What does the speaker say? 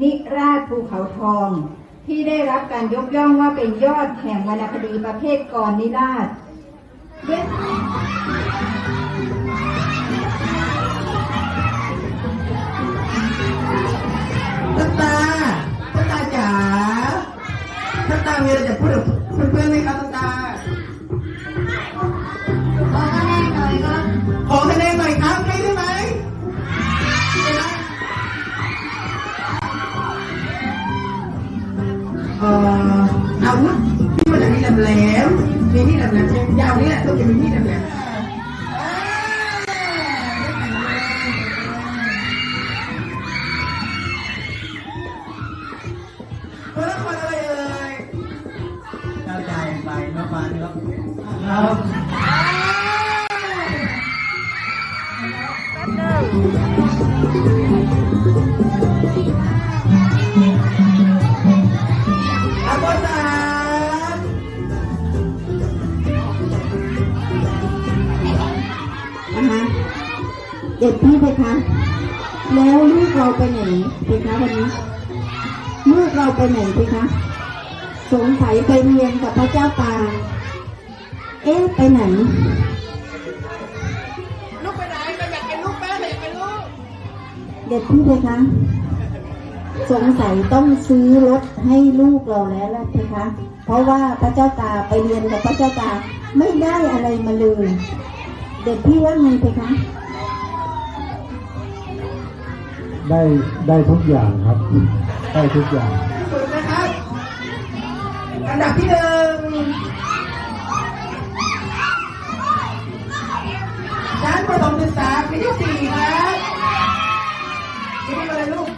นิราชภูเขาทอง ที่ได้รับการยกย่องว่าเป็นยอดแห่งวรรณคดีประเภทกรนิราชด้วยตาตาตาจ๋าตาตามีอะไรจะพูดกับเพื่อนๆไหมครับตาตา อาวุธที่มันจะมีแหลมๆมีที่แหลมๆใช่ไหมยาวนี่แหละต้องจะมีที่แหลมๆตัวลมครับครับอา เด็กพี่เพคะแล้วลูกเราไปไหนเพคะวันนี้ลูกเราไปไหนเพคะ สงสัยไปเรียนกับพระเจ้าตาเอ๊ะไปไหนลูกไปไหนไปอยากเป็นลูกแม่ไปอยากเป็นลูกเด็กพี่เพคะ สงสัยต้องซื้อรถให้ลูกเราแล้วล่ะเพคะ เพราะว่าพระเจ้าตาไปเรียนกับพระเจ้าตาไม่ได้อะไรมาเลย เด็กพี่ว่าไงเพคะ ได้ได้ทุกอย่างครับ ได้ทุกอย่างที่สุดนะครับ อันดับที่หนึ่งชั้นประถมศึกษาปีที่สี่ครับ